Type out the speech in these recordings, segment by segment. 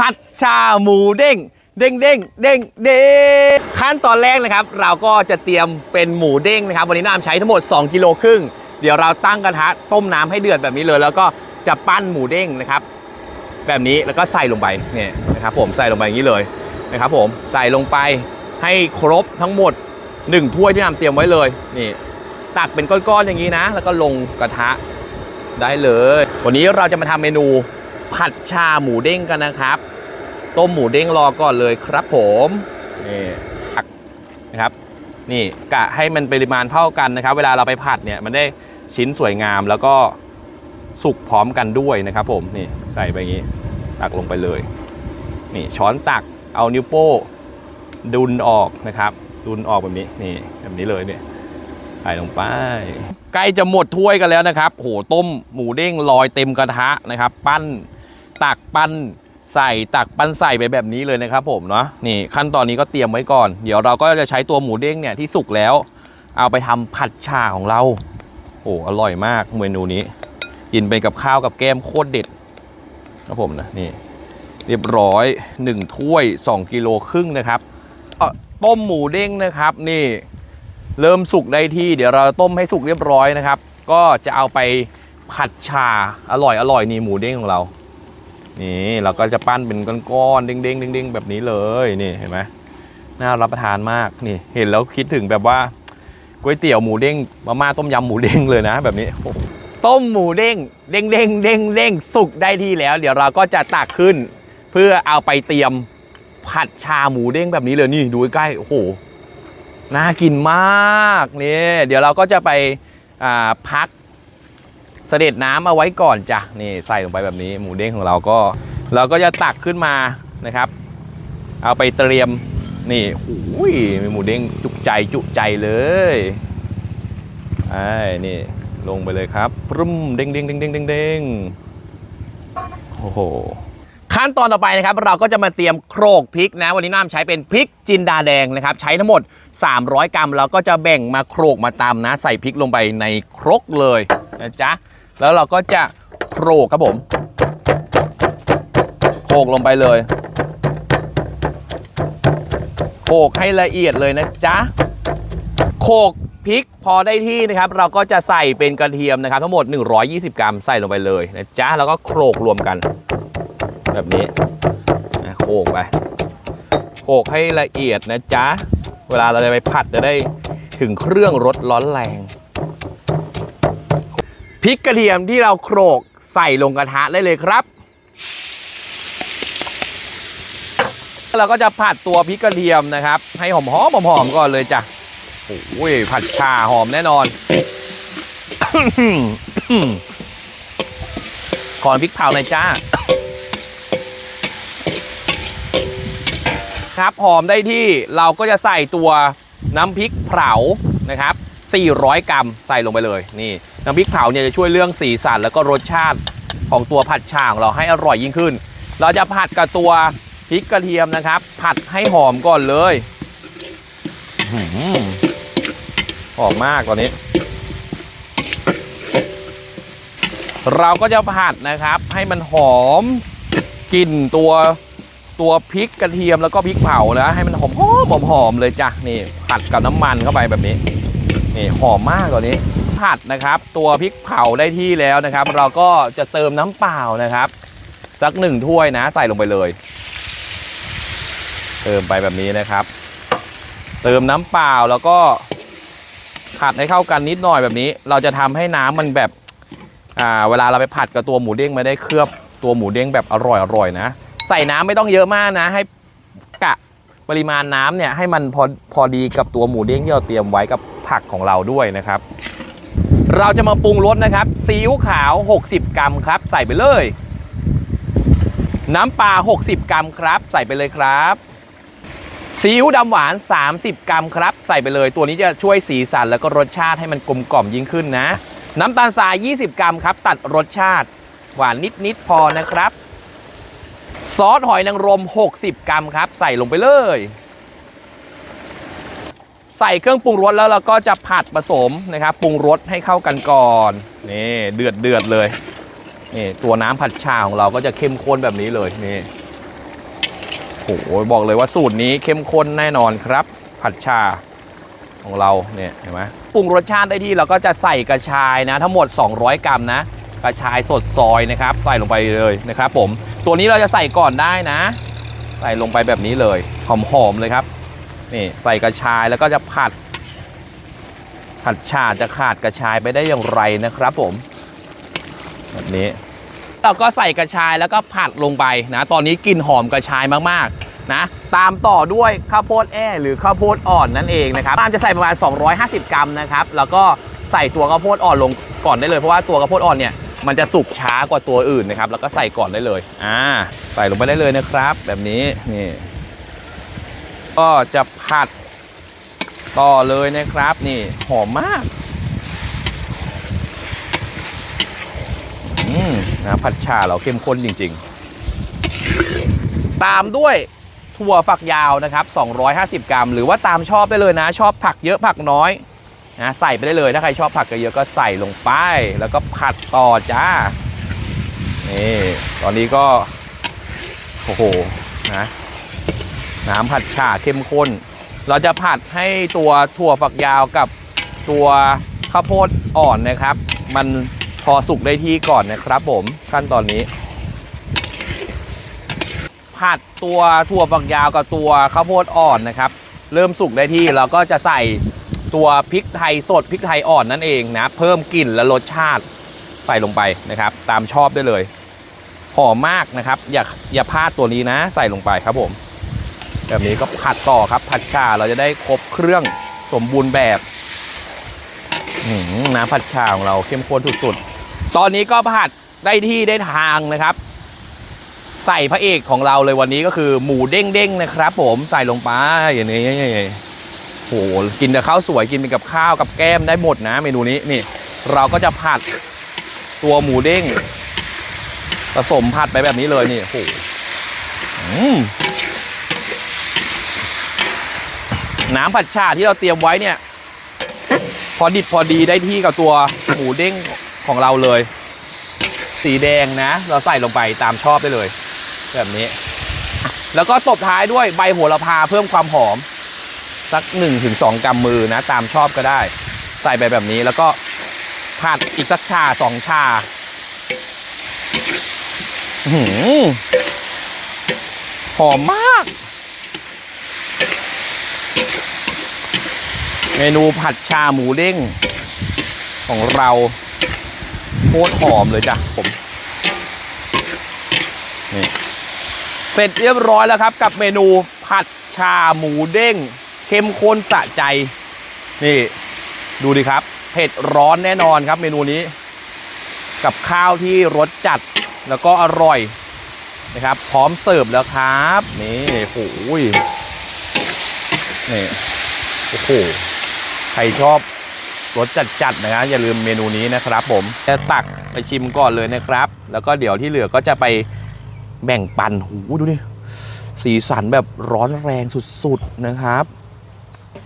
ผัดชาหมูเด้งเด้งเด้งเด้งเด้งขั้นตอนแรกนะครับ เราก็จะเตรียมเป็นหมูเด้งนะครับ วันนี้น้ำใช้ทั้งหมด 2กิโลครึ่งเดี๋ยวเราตั้งกระทะต้มน้ำให้เดือดแบบนี้เลย แล้วก็จะปั้นหมูเด้งนะครับ แบบนี้แล้วก็ใส่ลงไปเนี่ยนะครับ ผมใส่ลงไปอย่างนี้เลยนะครับผมใส่ลงไปให้ครบทั้งหมด1ถ้วยที่น้ำเตรียมไว้เลยนี่ตักเป็นก้อนๆอย่างนี้นะ แล้วก็ลงกระทะได้เลย วันนี้เราจะมาทำเมนู ผัดชาหมูเด้งกันนะครับ ต้มหมูเด้งรอก่อนเลยครับผมนี่ตักนะครับ นี่กะให้มันปริมาณเท่ากันนะครับ เวลาเราไปผัดเนี่ยมันได้ชิ้นสวยงามแล้วก็สุกพร้อมกันด้วยนะครับ ผมนี่ใส่ไปอย่างนี้ตักลงไปเลย นี่ช้อนตักเอานิ้วโป้ดุนออกนะครับ ดุนออกแบบนี้นี่แบบนี้เลยเนี่ยใส่ลงไปใกล้จะหมดถ้วยกันแล้วนะครับ โหต้มหมูเด้งลอยเต็มกระทะนะครับ ปั้น ตักปั้นใส่ตักปั้นใส่ไปแบบนี้เลยนะครับผมเนาะนี่ขั้นตอนนี้ก็เตรียมไว้ก่อน เดี๋ยวเราก็จะใช้ตัวหมูเด้งเนี่ยที่สุกแล้ว เอาไปทำผัดชาของเรา โอ้อร่อยมากเมนูนี้ กินไปกับข้าวกับแก้มโคตรเด็ดครับผมนะนี่ เรียบร้อย1ถ้วย 2 กิโลครึ่งนะครับต้มหมูเด้งนะครับนี่เริ่มสุกได้ที่ เดี๋ยวเราต้มให้สุกเรียบร้อยนะครับ ก็จะเอาไปผัดชาอร่อยอร่อยนี่หมูเด้งของเรา นี่เราก็จะปั้นเป็นก้อนๆเด้งๆเด้งๆแบบนี้เลยนี่เห็นไหมน่ารับประทานมากนี่เห็นแล้วคิดถึงแบบว่าก๋วยเตี๋ยวหมูเด้งมาม่าต้มยำหมูเด้งเลยนะ แบบนี้ต้มหมูเด้งเด้งเด้งเด้งเด้งสุกได้ที่แล้ว เดี๋ยวเราก็จะตักขึ้น เพื่อเอาไปเตรียมผัดชาหมูเด้งแบบนี้เลยนี่ดูใกล้โอ้โหน่ากินมากนี่เดี๋ยวเราก็จะไปพัก เสด็จน้ำเอาไว้ก่อนจ้ะนี่ใส่ลงไปแบบนี้หมูเด้งของเราก็ เราก็จะตักขึ้นมานะครับ เอาไปเตรียมนี่โอ้ยมีหมูเด้งจุกใจจุใจเลยไอ้นี่ลงไปเลยครับปรุ้มเด้งเด้งเด้งเด้งเด้งเด้งโอ้โหขั้นตอนต่อไปนะครับเราก็จะมาเตรียมโครกพริกนะ วันนี้น้ำใช้เป็นพริกจินดาแดงนะครับ ใช้ทั้งหมด 300 กรัมเราก็จะแบ่งมาโครกมาตำนะ ใส่พริกลงไปในครกเลยนะจ๊ะ แล้วเราก็จะโครกครับผมโครกลงไปเลยโขกให้ละเอียดเลยนะจ๊ะโขกพริกพอได้ที่นะครับ เราก็จะใส่เป็นกระเทียมนะครับ ทั้งหมด 120 กรัมใส่ลงไปเลยนะจ๊ะแล้วก็โขลกรวมกัน แบบนี้นะโขกไปโขกให้ละเอียดนะจ๊ะเวลาเราจะไปผัดจะได้ถึงเครื่องรสร้อนแรง พริกกระเทียมที่เราโขลกใส่ลงกระทะได้เลยครับเราก็จะผัดตัวพริกกระเทียมนะครับ ให้หอมหอมหอมก่อนเลยจ้ะโอ้ยผัดชาหอมแน่นอนขอนพริกเผาหน่อยจ้า ครับหอมได้ที่เราก็จะใส่ตัวน้ำพริกเผานะครับ 400 กรัมใส่ลงไปเลยนี่น้ำพริกเผาเนี่ยจะช่วยเรื่องสีสันแล้วก็รสชาติของตัวผัดชางเราให้อร่อยยิ่งขึ้น เราจะผัดกับตัวพริกกระเทียมนะครับ ผัดให้หอมก่อนเลยหอมมากตอนนี้ เราก็จะผัดนะครับ ให้มันหอมกลิ่นตัวตัวพริกกระเทียมแล้วก็พริกเผานะให้มันหอมหอมหอมหอมเลยจ้ะนี่ผัดกับน้ำมันเข้าไปแบบนี้ นี่หอมมากตอนนี้ ผัดนะครับ ตัวพริกเผาได้ที่แล้วนะครับ เราก็จะเติมน้ำเปล่านะครับ สักหนึ่งถ้วยนะ ใส่ลงไปเลย เติมไปแบบนี้นะครับ เติมน้ำเปล่าแล้วก็ผัดให้เข้ากันนิดหน่อยแบบนี้ เราจะทำให้น้ำมันแบบอ่าเวลาเราไปผัดกับตัวหมูเด้งไม่ได้เคลือบตัวหมูเด้งแบบอร่อยอร่อยนะ ใส่น้ำไม่ต้องเยอะมากนะ ให้กะปริมาณน้ำเนี่ยให้มันพอพอดีกับตัวหมูเด้งที่เราเตรียมไว้กับ ผักของเราด้วยนะครับ เราจะมาปรุงรสนะครับซีอิ๊วขาว 60 กรัมครับ ใส่ไปเลย น้ำปลา 60 กรัมครับ ใส่ไปเลยครับซีอิ๊วดำหวาน 30 กรัมครับ ใส่ไปเลย ตัวนี้จะช่วยสีสันแล้วก็รสชาติให้มันกลมกล่อมยิ่งขึ้นนะ น้ำตาลทราย 20 กรัมครับ ตัดรสชาติ หวานนิดๆพอนะครับ ซอสหอยนางรม 60 กรัมครับ ใส่ลงไปเลย ใส่เครื่องปรุงรสแล้วเราก็จะผัดผสมนะครับปรุงรสให้เข้ากันก่อนนี่เดือดเดือดเลยนี่ตัวน้ำผัดชาของเราก็จะเข้มข้นแบบนี้เลยนี่โอ้โหบอกเลยว่าสูตรนี้เข้มข้นแน่นอนครับ ผัดชาของเราเนี่ยเห็นไหมปรุงรสชาติได้ที่เราก็จะใส่กระชายนะ ทั้งหมด 200 กรัมนะ กระชายสดซอยนะครับ ใส่ลงไปเลยนะครับ ผมตัวนี้เราจะใส่ก่อนได้นะ ใส่ลงไปแบบนี้เลยหอมๆเลยครับ นี่ใส่กระชายแล้วก็จะผัด ผัดชาจะขาดกระชายไปได้อย่างไรนะครับผมแบบนี้เราก็ใส่กระชายแล้วก็ผัดลงไปนะ ตอนนี้กลิ่นหอมกระชายมากๆนะ ตามต่อด้วยข้าวโพดแอ่หรือข้าวโพดอ่อนนั่นเองนะครับตามจะใส่ประมาณ 250 กรัมนะครับ แล้วก็ใส่ตัวข้าวโพดอ่อนลงก่อนได้เลยเพราะว่าตัวข้าวโพดอ่อนเนี่ยมันจะสุกช้ากว่าตัวอื่นนะครับ แล้วก็ใส่ก่อนได้เลย อ่า ใส่ลงไปได้เลยนะครับ แบบนี้ นี่ ก็จะผัดต่อเลยนะครับนี่หอมมากอืมนะผัดชาเราเข้มข้นจริง ๆ ตามด้วยถั่วฝักยาวนะครับ 250 กรัม หรือว่าตามชอบได้เลยนะ ชอบผักเยอะผักน้อยนะใส่ไปได้เลย ถ้าใครชอบผักเยอะก็ใส่ลงไป แล้วก็ผัดต่อจ้า นี่ ตอนนี้ก็ โอ้โห นะ น้ำผัดชาเข้มข้น เราจะผัดให้ตัวถั่วฝักยาวกับตัวข้าวโพดอ่อนนะครับ มันพอสุกได้ที่ก่อนนะครับผมขั้นตอนนี้ ผัดตัวถั่วฝักยาวกับตัวข้าวโพดอ่อนนะครับ เริ่มสุกได้ที่เราก็จะใส่ตัวพริกไทยสดพริกไทยอ่อนนั่นเองนะเพิ่มกลิ่นและรสชาติใส่ลงไปนะครับ ตามชอบได้เลยหอมมากนะครับ อย่าอย่าพลาดตัวนี้นะ ใส่ลงไปครับผม แบบนี้ก็ผัดต่อครับผัดชาเราจะได้ครบเครื่องสมบูรณ์แบบน้ำผัดชาของเราเข้มข้นสุดๆ ตอนนี้ก็ผัดได้ที่ได้ทางนะครับ ใส่พระเอกของเราเลยวันนี้ก็คือหมูเด้งๆนะครับ ผมใส่ลงไปอย่างนี้โหกินกับข้าวสวยกินกับข้าวกับแก้มได้หมดนะ เมนูนี้นี่ เราก็จะผัดตัวหมูเด้งผสมผัดไปแบบนี้เลยนี่โหอืม น้ำผัดชาที่เราเตรียมไว้เนี่ย พอดิบพอดีได้ที่กับตัวหมูเด้งของเราเลย สีแดงนะ เราใส่ลงไปตามชอบได้เลย แบบนี้ แล้วก็ตบท้ายด้วยใบโหระพาเพิ่มความหอม สัก1นถึงสกำมือนะ ตามชอบก็ได้ ใส่ไปแบบนี้แล้วก็ผัดอีกสักชาสองชาหอมมาก เมนูผัดชาหมูเด้ง ของเราโคตรหอมเลยจ้ะผมนี่เสร็จเรียบร้อยแล้วครับ กับเมนูผัดชาหมูเด้ง เข้มข้นสะใจ นี่ ดูดิครับ เผ็ดร้อนแน่นอนครับ เมนูนี้ กับข้าวที่รสจัดแล้วก็อร่อยนะครับ พร้อมเสิร์ฟแล้วครับ นี่โอ้ย นี่โอ้โหใครชอบรสจัดๆนะครับอย่าลืมเมนูนี้นะครับผมจะตักไปชิมก่อนเลยนะครับ แล้วก็เดี๋ยวที่เหลือก็จะไปแบ่งปันหูดูดิสีสันแบบร้อนแรงสุดๆนะครับ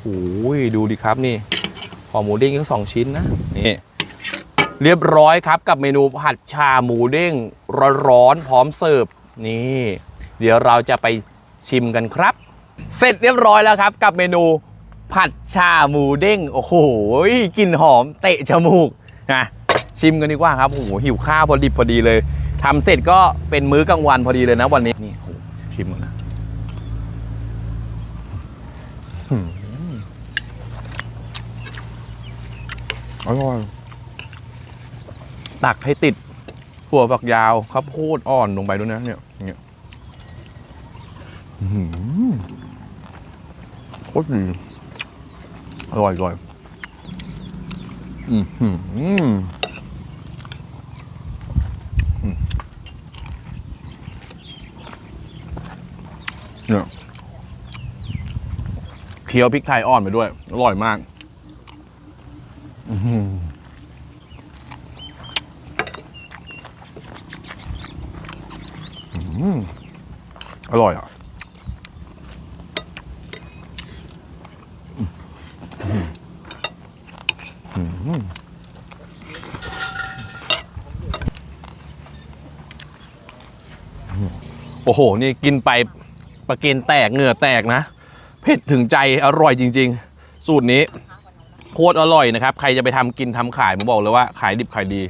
โอ้ยดูดิครับนี่ขอหมูเด้งทั้งสองชิ้นนะนี่เรียบร้อยครับกับเมนูผัดชาหมูเด้งร้อนๆพร้อมเสิร์ฟนี่ เดี๋ยวเราจะไปชิมกันครับ เสร็จเรียบร้อยแล้วครับกับเมนูผัดชาหมูเด้ง โอ้โหกลิ่นหอมเตะจมูกนะชิมกันดีกว่าครับโอ้โหหิวข้าวพอดิบพอดีเลยทำเสร็จก็เป็นมื้อกลางวันพอดีเลยนะวันนี้นี่โอ้โหชิมก่อนนะหืมอร่อยตักให้ติดถั่วฝักยาวข้าวโพดอ่อนลงไปด้วยนะเนี่ยอย่างเนี่ยอื้อหือโคตรดีอร่อยอร่อยอืมอืมอืมอืมเนี่ยเคี้ยวพริกไทยอ่อนไปด้วย อร่อยมากอืมอร่อยอะ อืม โอ้โห นี่กินไปปลาเกนแตกเหงื่อแตกนะ เผ็ดถึงใจอร่อยจริง ๆ สูตรนี้โคตรอร่อยนะครับ ใครจะไปทำกินทำขายผมบอกเลยว่าขายดิบขายดี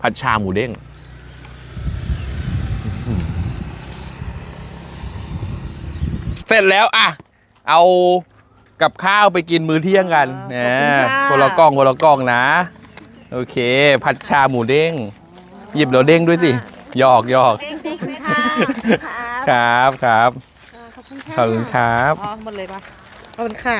ผัดชาหมูเด้งเสร็จแล้วอะ เอา กับข้าวไปกินมื้อเที่ยงกันขอบเนี่คุณยค่ะ คนละกล้องคนละกล้องนะ โอเค ผัดชาหมูเด้ง หยิบแล้วเด้งด้วยสิหยอกหยอก เด็กๆค่ะครับครับ ขอบคุณค่ะขอบคุณครับ อ๋อหมดเลยปะขอบคุณค่ะ